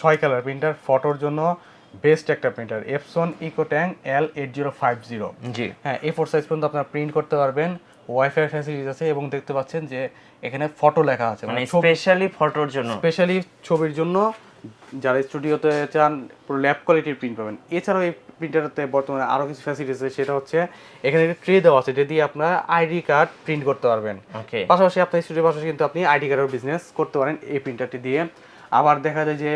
ছয় colour printer ফটোর জন্য বেস্ট একটা printer Epson EcoTank L eight zero five zero G. হ্যাঁ এ ফোর সাইজ পর্যন্ত আপনারা প্রিন্ট করতে পারবেন ওয়াইফাই ফ্যাসিলিটিস আছে এবং দেখতে পাচ্ছেন যে এখানে ফটো লেখা আছে মানে মানে স্পেশালি ফটোর জন্য। স্পেশালি ছবির জন্য যারা স্টুডিওতে চান পুরো ল্যাব কোয়ালিটির প্রিন্ট পাবেন। এছাড়াও এই প্রিন্টারতে বর্তমানে আরও কিছু ফ্যাসিলিটিস আছে সেটা হচ্ছে এখানে একটা ট্রে দেওয়া আছে যেটা দিয়ে আপনার আইডি কার্ড প্রিন্ট করতে পারবেন। ওকে পাশাপাশি আপনার স্টুডিওর পাশাপাশি কিন্তু আপনি আইডি কার্ডের বিজনেস করতে পারেন এই প্রিন্টারটি দিয়ে। আবার দেখা যায় যে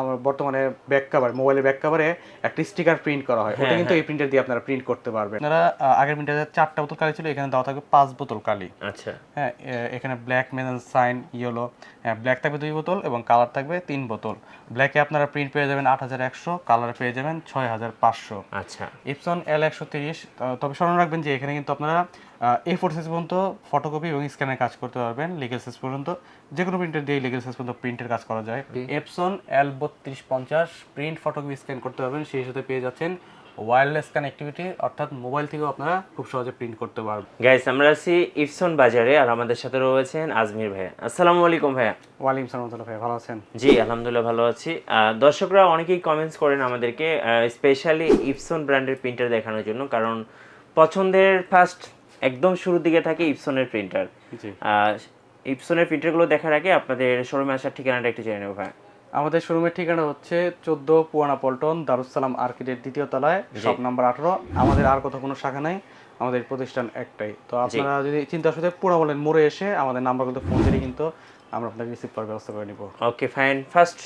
আমার বর্তমানে ব্যাক কাভার মোবাইলের ব্যাক কাভারে একটা স্টিকার প্রিন্ট করা হয়। ওটা কিন্তু এই প্রিন্টার দিয়ে আপনারা প্রিন্ট করতে পারবেন। আপনারা আগের প্রিন্টারে চারটা বোতল কালি ছিল এখানে দেওয়া থাকবে পাঁচ বোতল কালি। আচ্ছা। হ্যাঁ এখানে ব্ল্যাক মেজান সাইন ইয়েলো হ্যাঁ ব্ল্যাক থাকবে দুই বোতল এবং কালার থাকবে তিন বোতল। ব্ল্যাকে আপনারা প্রিন্ট পেয়ে যাবেন আট হাজার একশো কালার পেয়ে যাবেন ছয় হাজার পাঁচশো। আচ্ছা। ইপসন এল একশো তিরিশ তবে স্মরণ রাখবেন যে এখানে কিন্তু আপনারা এ ফোর সাইজ পর্যন্ত ফটোকপি এবং স্ক্যানের কাজ করতে পারবেন লিগেল সাইজ পর্যন্ত। যে কোনো প্রিন্টার দিয়ে লিগেল সাইজ পর্যন্ত প্রিন্টের কাজ করা যায়। এপসন এল বত্রিশ পঞ্চাশ প্রিন্ট ফটোকপি স্ক্যান করতে পারবেন সেই সাথে পেয়ে যাচ্ছেন ওয়্যারলেস কানেক্টিভিটি অর্থাৎ মোবাইল থেকেও আপনারা খুব সহজে প্রিন্ট করতে পারবেন। গাইস আমরা আছি ইফসন বাজারে আর আমাদের সাথে রয়েছেন আজমির ভাইয়া। আসসালামু আলাইকুম ভাইয়া। ওয়ালিম সালাম ভাই ভালো আছেন? জি আলহামদুলিল্লাহ ভালো আছি। দর্শকরা অনেকেই কমেন্টস করেন আমাদেরকে স্পেশালি ইফসন ব্র্যান্ডের প্রিন্টার দেখানোর জন্য কারণ পছন্দের ফার্স্ট একদম শুরুর দিকে থাকে ইপসনের প্রিন্টার ইপসনের প্রিন্টারগুলো দেখার আগে আপনাদের শোরুমে আসার ঠিকানাটা একটু জেনে নেব ভাই। আমাদের শোরুমের ঠিকানা হচ্ছে চোদ্দ পুয়ানা পল্টন দারুসালাম আর্কিটের দ্বিতীয় তলায় শপ নাম্বার আঠারো। আমাদের আর কোথাও কোনো শাখা নাই আমাদের প্রতিষ্ঠান একটাই। তো আপনারা যদি চিন্তা আসলে পুরা বলেন মোড়ে এসে আমাদের নাম্বারগুলো ফোন দিলে কিন্তু আমরা আপনাকে রিসিভ করার ব্যবস্থা করে নিব। ওকে ফাইন ফার্স্ট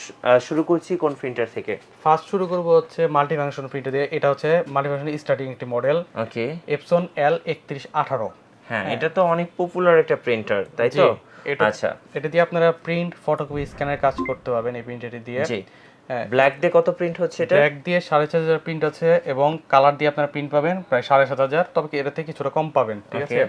শুরু করছি কোন প্রিন্টার থেকে? ফার্স্ট শুরু করব হচ্ছে মাল্টি ফাংশন প্রিন্টার দিয়ে। এটা হচ্ছে মাল্টি ফাংশন স্টার্টিং একটি মডেল ওকে এপসন এল একত্রিশ আঠারো। হ্যাঁ এটা তো অনেক পপুলার একটা প্রিন্টার তাই তো? আচ্ছা। এটা দিয়ে আপনারা প্রিন্ট ফটোকপি স্ক্যানের কাজ করতে পারবেন এই প্রিন্টারটি দিয়ে। জি। হ্যাঁ। ব্ল্যাক দিয়ে কত প্রিন্ট হচ্ছে এটা? ব্যাগ দিয়ে সাড়ে চার হাজার প্রিন্ট আছে এবং কালার দিয়ে আপনারা প্রিন্ট পাবেন প্রায় সাড়ে সাত হাজার। তবে এটা থেকে কিছুটা কম পাবেন ঠিক আছে?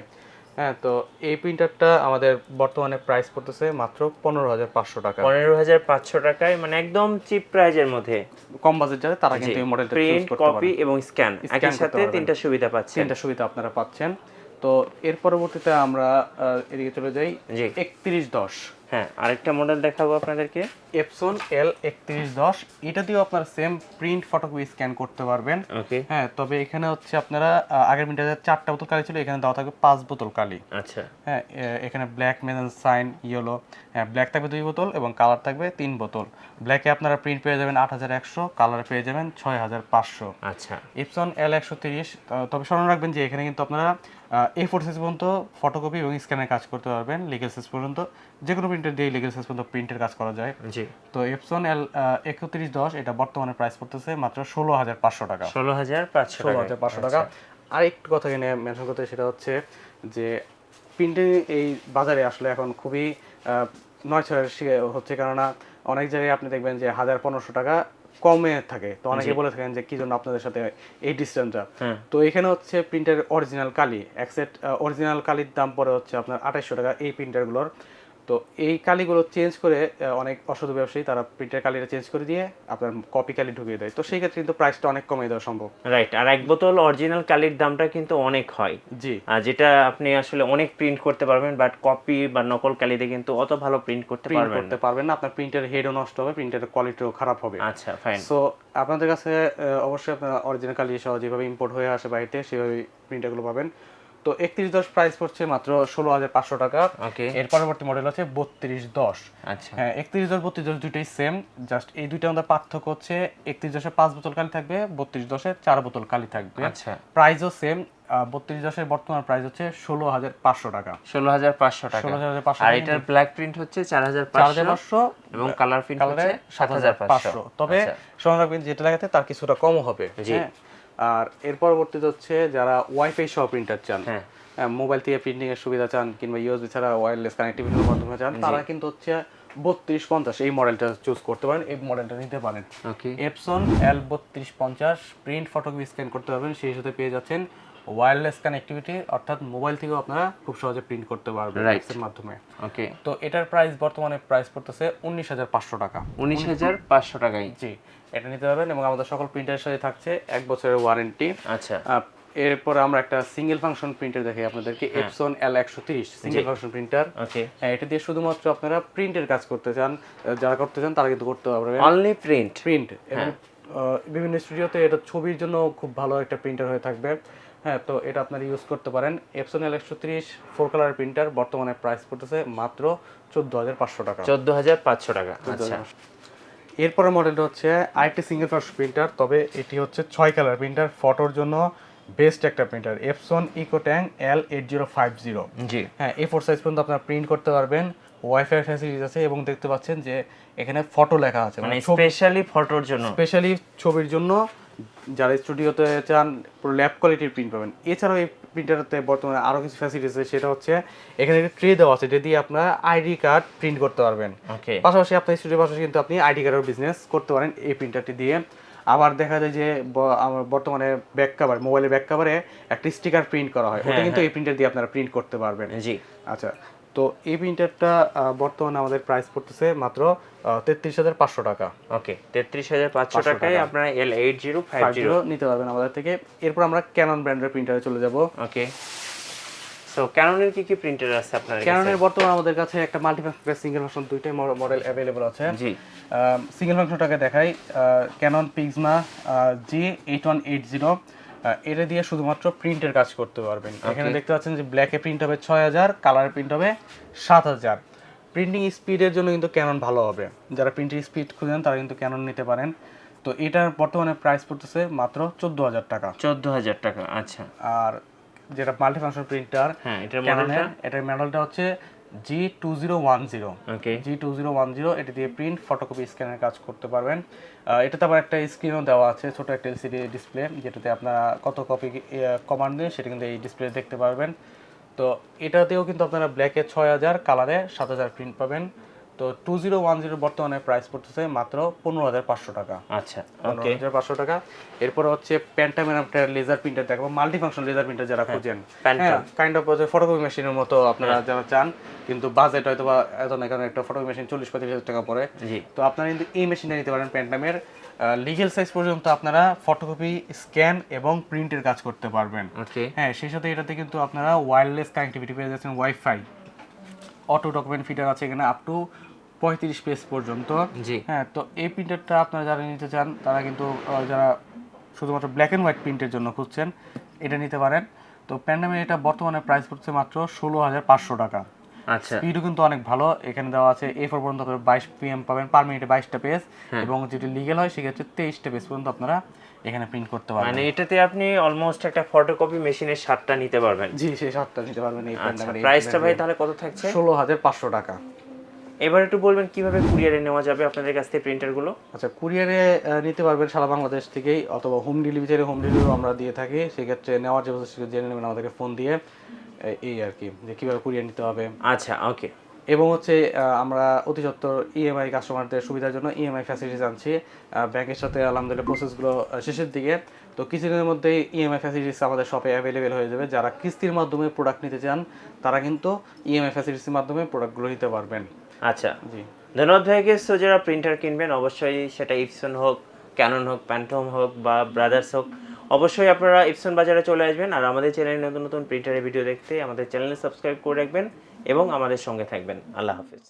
হ্যাঁ তো এই প্রিন্টারটা আমাদের বর্তমানে প্রাইস পড়তেছে মাত্র পনেরো হাজার পাঁচশো টাকা। পনেরো হাজার পাঁচশো টাকায় মানে একদম চিপ প্রাইজের মধ্যে। কম বাজেট যাতে তারা কিন্তু এই মডেলটা প্রিন্ট কপি এবং স্ক্যান একই সাথে তিনটা সুবিধা পাচ্ছেন। তিনটা সুবিধা আপনারা পাচ্ছেন। তো এর পরবর্তীতে আমরা এদিকে চলে যাই। একত্রিশ দশ। হ্যাঁ আরেকটা মডেল দেখাবো আপনাদেরকে। এপসন এল একত্রিশ দশ এটা দিয়েও আপনারা সেম প্রিন্ট ফটোকপি স্ক্যান করতে পারবেন। ওকে হ্যাঁ তবে এখানে হচ্ছে আপনারা আগের প্রিন্টারে চারটা বোতল কালি ছিল এখানে দেওয়া থাকবে পাঁচ বোতল কালি। আচ্ছা। হ্যাঁ এখানে ব্ল্যাক মেজান সাইন ইয়েলো হ্যাঁ ব্ল্যাক থাকবে দুই বোতল এবং কালার থাকবে তিন বোতল। ব্ল্যাকে আপনারা প্রিন্ট পেয়ে যাবেন আট হাজার একশো কালার পেয়ে যাবেন ছয় হাজার পাঁচশো। আচ্ছা। এপসন এল একশো তিরিশ তবে স্মরণ রাখবেন যে এখানে কিন্তু আপনারা এ ফোর সাইজ পর্যন্ত ফটোকপি এবং স্ক্যানের কাজ করতে পারবেন লিগেল সাইজ পর্যন্ত। যে কোনো প্রিন্টার দিয়ে লিগেল সাইজ পর্যন্ত প্রিন্টের কাজ করা যায়। জি। তো এপসন এল একত্রিশ দশ এটা বর্তমানে প্রাইস পড়তেছে মাত্র ষোলো হাজার পাঁচশো টাকা। ষোলো হাজার পাঁচশো ষোলো টাকা হাজার পাঁচশো টাকা। আর একটু কথা এখানে মেনশন করতে সেটা হচ্ছে যে প্রিন্টিং এই বাজারে আসলে এখন খুবই নয়ছয়ের শিকার হচ্ছে কেননা অনেক জায়গায় আপনি দেখবেন যে হাজার পনেরোশো টাকা কমে থাকে। তো অনেকে বলে থাকেন যে কি জন্য আপনাদের সাথে এই ডিস্টেন্সটা হ্যাঁ। তো এখানে হচ্ছে প্রিন্টারের অরিজিনাল কালি এক সেট অরিজিনাল কালির দাম পড়ে হচ্ছে আপনার আঠাইশশো টাকা এই প্রিন্টারগুলোর তো এই কালিগুলো চেঞ্জ করে অনেক অসাধু ব্যবসায়ী তারা প্রিন্টার কালিটা চেঞ্জ করে দিয়ে আপনার কপি কালি ঢুকিয়ে দেয়। তো সেই ক্ষেত্রে কিন্তু প্রাইসটা অনেক কমিয়ে দেওয়া সম্ভব। রাইট আর এক বোতল অরিজিনাল কালির দামটা কিন্তু অনেক হয়। জি। আর যেটা আপনি আসলে অনেক প্রিন্ট করতে পারবেন বাট কপি বা নকল কালিতে কিন্তু অত ভালো প্রিন্ট করতে প্রিন্ট পারবেন করতে পারবেন না আপনার প্রিন্টার হেডও নষ্ট হবে প্রিন্টের কোয়ালিটিও খারাপ হবে। আচ্ছা ফাইন সো আপনাদের কাছে অবশ্যই আপনার অরিজিনাল কালি সহ যেভাবে ইম্পোর্ট হয়ে আসে বাড়িতে সেভাবে প্রিন্টারগুলো পাবেন। তো একত্রিশ দশ প্রাইস পড়ছে মাত্র ষোলো হাজার পাঁচশো টাকা। এর পরবর্তী মডেল হচ্ছে বত্রিশ দশ। আচ্ছা। হ্যাঁ একত্রিশ দশ বত্রিশ দশ দুইটাই সেম জাস্ট এই দুইটা আমাদের পার্থক্য হচ্ছে একত্রিশ দশে পাঁচ বোতল কালি থাকবে বত্রিশ দশে চার বোতল কালি থাকবে। আচ্ছা। প্রাইসও সেম বত্রিশ দশের বর্তমান প্রাইস হচ্ছে ষোলো হাজার পাঁচশো টাকা। ষোলো হাজার পাঁচশো টাকা। ষোলো হাজার পাঁচশো আর এটার ব্ল্যাক প্রিন্ট হচ্ছে চার হাজার পাঁচশো এবং কালার প্রিন্ট কালারে হচ্ছে সাত হাজার পাঁচশো। তবে আচ্ছা। রাখবেন যেটা লাগাতে তার কিছুটা কম হবে। জি। আর এর পরবর্তীতে হচ্ছে যারা ওয়াইফাই সহ প্রিন্টার চান হ্যাঁ। মোবাইল থেকে প্রিন্টিং এর সুবিধা চান কিংবা ইউএসবি ছাড়া ওয়্যারলেস কানেক্টিভিটির মাধ্যমে চান তারা কিন্তু হচ্ছে বত্রিশ পঞ্চাশ এই মডেলটা চুজ করতে পারেন এই মডেলটা নিতে পারেন। এপসন এল বত্রিশ পঞ্চাশ প্রিন্ট ফটোকপি স্ক্যান করতে পারবেন সেই সাথে পেয়ে যাচ্ছেন ওয়্যারলেস কানেক্টিভিটি অর্থাৎ মোবাইল থেকেও আপনারা খুব সহজে প্রিন্ট করতে পারবেন. এর মাধ্যমে। ওকে তো এটার প্রাইস বর্তমানে প্রাইস পড়তেছে উনিশ হাজার পাঁচশো টাকা। উনিশ হাজার পাঁচশো টাকাই জি এটা নিতে পারবেন এবং আমাদের সকল প্রিন্টারের সাথে থাকছে এক বছরের ওয়ারেন্টি আচ্ছা। এরপরে আমরা একটা সিঙ্গেল ফাংশন প্রিন্টার দেখাই আপনাদেরকে এপসন এল একশো তিরিশ সিঙ্গেল ফাংশন প্রিন্টার হ্যাঁ এটা দিয়ে শুধুমাত্র আপনারা প্রিন্টের কাজ করতে চান যারা করতে চান তারা কিন্তু করতে পারবেন। অনলি প্রিন্ট প্রিন্ট এবং বিভিন্ন স্টুডিওতে এটা ছবির জন্য খুব ভালো একটা প্রিন্টার হয়ে থাকবে। হ্যাঁ তো এটা আপনারা ইউজ করতে পারেন। এপসন এল একশো তিরিশ ফোর কালার প্রিন্টার বর্তমানে প্রাইস পড়তেছে মাত্র চোদ্দ হাজার পাঁচশো টাকা। চোদ্দ হাজার পাঁচশো টাকা আচ্ছা। এরপরে মডেলটা হচ্ছে আরেকটি সিঙ্গেল ফার্স্ট প্রিন্টার তবে এটি হচ্ছে ছয় কালার প্রিন্টার ফটোর জন্য বেস্ট একটা printer Epson eco EcoTank L eight zero five zero G. হ্যাঁ এ ফোর সাইজ পর্যন্ত আপনারা প্রিন্ট করতে পারবেন। ওয়াইফাই ফ্যাসিলিটিস আছে এবং দেখতে পাচ্ছেন যে এখানে ফটো লেখা আছে। মানে মানে স্পেশালি ফটোর জন্য। স্পেশালি ছবির জন্য যারা স্টুডিওতে চান পুরো ল্যাব কোয়ালিটির প্রিন্ট পাবেন। এছাড়াও এই প্রিন্টারতে বর্তমানে আরও কিছু ফ্যাসিলিটিস আছে সেটা হচ্ছে এখানে একটা ট্রে দেওয়া আছে যেটা দিয়ে আইডি কার্ড প্রিন্ট করতে পারবেন। ওকে পাশাপাশি আপনার স্টুডিওর পাশাপাশি কিন্তু আপনি আইডি কার্ডের বিজনেস করতে পারেন এই প্রিন্টারটি দিয়ে। আবার দেখা যায় যে আমার বর্তমানে ব্যাক কাভার মোবাইলের ব্যাক কাভারে একটা স্টিকার প্রিন্ট করা হয়। ওটা কিন্তু এই প্রিন্টার দিয়ে আপনারা প্রিন্ট করতে পারবেন। জি। আচ্ছা তো এই প্রিন্টারটা বর্তমানে আমাদের প্রাইস পড়তেছে মাত্র তেত্রিশ হাজার পাঁচশো টাকা। ওকে তেত্রিশ হাজার পাঁচশো টাকায় আপনারা L eight zero five zero নিতে পারবেন আমাদের থেকে। এরপর আমরা ক্যানন ব্র্যান্ডের প্রিন্টারে চলে যাব। ওকে সো ক্যাননের কি কি প্রিন্টার আছে আপনার? ক্যাননের বর্তমানে আমাদের কাছে একটা সিঙ্গেল ফাংশন দুইটাই মডেল অ্যাভেলেবল আছে। জি। সিঙ্গেল ফাংশনটাকে দেখাই। Canon Pixma G eight one eight zero এটা দিয়ে শুধুমাত্র প্রিন্টের কাজ করতে পারবেন। এখানে দেখতে পাচ্ছেন যে ব্ল্যাকে প্রিন্ট হবে ছয় হাজার কালারে প্রিন্ট হবে সাত হাজার। প্রিন্টিং স্পিডের জন্য কিন্তু ক্যানন ভালো হবে। যারা প্রিন্টিং স্পিড খুঁজেন তারা কিন্তু ক্যানন নিতে পারেন। তো এটার বর্তমানে প্রাইস পড়তেছে মাত্র চোদ্দ হাজার টাকা। চোদ্দ হাজার টাকা আচ্ছা। আর যেটা মাল্টিফাংশন প্রিন্টার হ্যাঁ এটার মডেলটা এটার মডেলটা হচ্ছে G two zero one zero okay G two zero one zero এটা দিয়ে প্রিন্ট ফটোকপি স্ক্যানের কাজ করতে পারবেন। এটাতে আবার একটা স্ক্রিনও দেওয়া আছে ছোটো একটা এলসিডি ডিসপ্লে যেটাতে আপনারা কত কপি কমান্ড দেন সেটা কিন্তু এই ডিসপ্লে দেখতে পারবেন। তো এটাতেও কিন্তু আপনারা ব্ল্যাকে ছয় হাজার কালারে সাত হাজার প্রিন্ট পাবেন। তো টু জিরো ওয়ান জিরো বর্তমানে প্রাইস পড়তেছে মাত্র পনেরো হাজার পাঁচশো টাকা। আচ্ছা পনেরো হাজার পাঁচশো টাকা। এরপরে হচ্ছে প্যান্টামের একটা লেজার প্রিন্টার দেখাবো মাল্টি ফাংশন লেজার প্রিন্টার যারা খুঁজেন। হ্যাঁ কাইন্ড অফ ফটোকপি মেশিনের মতো আপনারা যারা চান কিন্তু বাজেট হয়তো বা এত না কারণ একটা ফটোকপি মেশিন চল্লিশ পঁয়ত্রিশ হাজার টাকা পড়ে। তো আপনারা কিন্তু এই মেশিনটা নিতে পারেন প্যান্টামের লিগেল সাইজ পর্যন্ত আপনারা ফটোকপি স্ক্যান এবং প্রিন্টের কাজ করতে পারবেন। হ্যাঁ সেই সাথে এটাতে কিন্তু আপনারা ওয়্যারলেস কানেক্টিভিটি পেয়ে যাচ্ছেন ওয়াইফাই অটো ডকুমেন্ট ফিটার আছে এখানে আপ টু পঁয়ত্রিশ পেজ পর্যন্ত। জি। হ্যাঁ তো এই প্রিন্টারটা আপনারা যারা নিতে চান তারা কিন্তু যারা শুধুমাত্র ব্ল্যাক অ্যান্ড হোয়াইট প্রিন্টের জন্য খুঁজছেন এটা নিতে পারেন। তো প্যান্ডামের এটা বর্তমানে প্রাইস পড়ছে মাত্র ষোলো হাজার পাঁচশো টাকা। আচ্ছা। স্পিডও কিন্তু অনেক ভালো। এখানে দেওয়া আছে এ ফোর পর্যন্ত আপনারা বাইশ পিএম পাবেন পার মিনিটে বাইশটা পেজ এবং যেটি লিগেল হয় সেক্ষেত্রে তেইশটা পেজ পর্যন্ত আপনারা এখানে প্রিন্ট করতে পারবেন। মানে এটাতে আপনি অলমোস্ট একটা ফটোকপি মেশিনের সাতটা নিতে পারবেন। জি সেই সাতটা নিতে পারবেন এই আচ্ছা প্যান্ডামের প্রাইসটা ভাই তাহলে কত থাকছে? ষোলো হাজার পাঁচশো টাকা। এবার একটু বলবেন কীভাবে কুরিয়ারে নেওয়া যাবে আপনাদের কাছ থেকে প্রিন্টারগুলো আচ্ছা কুরিয়ারে নিতে পারবেন সারা বাংলাদেশ থেকেই অথবা হোম ডেলিভারি হোম ডেলিভারি আমরা দিয়ে থাকি সেক্ষেত্রে নেওয়ার যে জেনে নেবেন আমাদেরকে ফোন দিয়ে এই আর কি যে কীভাবে কুরিয়ার নিতে হবে। আচ্ছা ওকে এবং হচ্ছে আমরা অতি সত্তর ইএমআই কাস্টমারদের সুবিধার জন্য ইএমআই ফ্যাসিলিটিস আনছি। ব্যাংকের সাথে আলহামদুলিল্লাহ প্রসেসগুলো শেষের দিকে। তো কিছুদিনের মধ্যেই ইএমআই ফ্যাসিলিটিস আমাদের শপে অ্যাভেলেবেল হয়ে যাবে। যারা কিস্তির মাধ্যমে প্রোডাক্ট নিতে চান তারা কিন্তু ইএমআই ফ্যাসিলিটিসের মাধ্যমে প্রোডাক্টগুলো নিতে পারবেন। আচ্ছা। জি। ধন্যবাদ ভাইকে সো যারা প্রিন্টার কিনবেন অবশ্যই সেটা ইপসন হোক ক্যানন হোক প্যান্টম হোক বা ব্রাদার্স হোক অবশ্যই আপনারা ইপসন বাজারে চলে আসবেন। আর আমাদের চ্যানেলে নতুন নতুন প্রিন্টারের ভিডিও দেখতে আমাদের চ্যানেলে সাবস্ক্রাইব করে রাখবেন এবং আমাদের সঙ্গে থাকবেন। আল্লাহ হাফিজ।